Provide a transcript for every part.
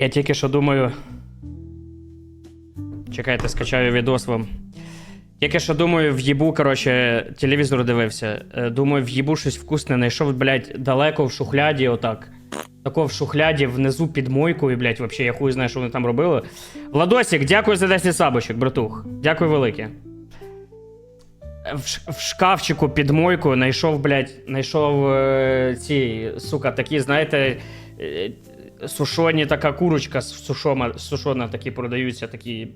Я тільки що думаю. Чекайте, скачаю відос вам. Тільки що думаю, в'їбу, коротше, телевізор дивився. Е, Думаю, в'їбу щось вкусне, знайшов, блядь, далеко в шухляді, отак. Тако в шухляді внизу під мойкою, блядь, вообще, я хуй знаю, що вони там робили. Владосік, дякую за 10 сабочок, братух. Дякую велике. В, в шкафчику під мойкою знайшов, блядь, знайшов е, ці, сука, такі, знаєте, е, сушоні така курочка сушома, сушона такі продаються, такі.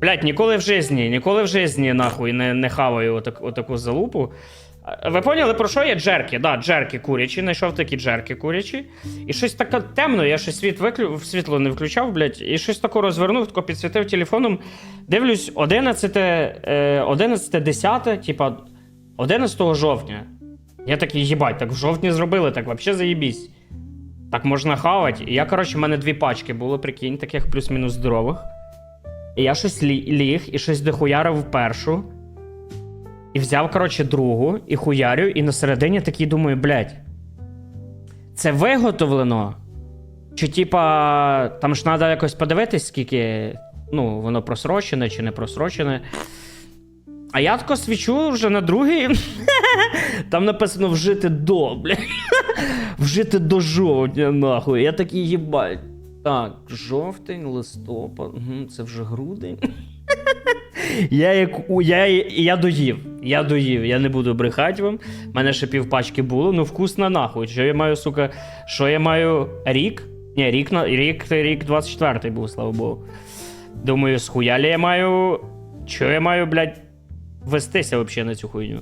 Блядь, ніколи в житті, ніколи в житті, нахуй, не, не хаваю отак, отаку залупу. Ви поняли, про що є джерки? Да, джерки курячі, знайшов такі джерки курячі. І щось таке темно, я щось світ виклю... світло не включав, блядь, і щось таке розвернув, тако підсвітив телефоном. Дивлюсь, 11, е, 11 10, типа 11 жовтня. Я такий, їбать, так в жовтні зробили, так взагалі заєбісь. Так можна хавати. Я, коротше, в мене дві пачки було, прикинь, таких плюс-мінус здорових. І я щось лі- ліг і щось дохуярив першу. І взяв, коротше, другу, і хуярю, і на середині такий думаю, блядь. Це виготовлено? Чи типа, там ж треба якось подивитись, скільки ну, воно просрочене чи не просрочене. А я тако свічу вже на другий. Там написано вжити до, блядь. Вжити до жовтня, нахуй. Я такий їбать. Так, жовтень, листопад, це вже грудень. Я як я, я доїв. Я доїв, я не буду брехати вам. У мене ще півпачки було, ну вкусно нахуй. Що я маю, сука, що я маю рік? Ні, рік рік, рік 24-й був, слава Богу. Думаю, схуялі я маю. Що я маю, блядь, вестися взагалі на цю хуйню?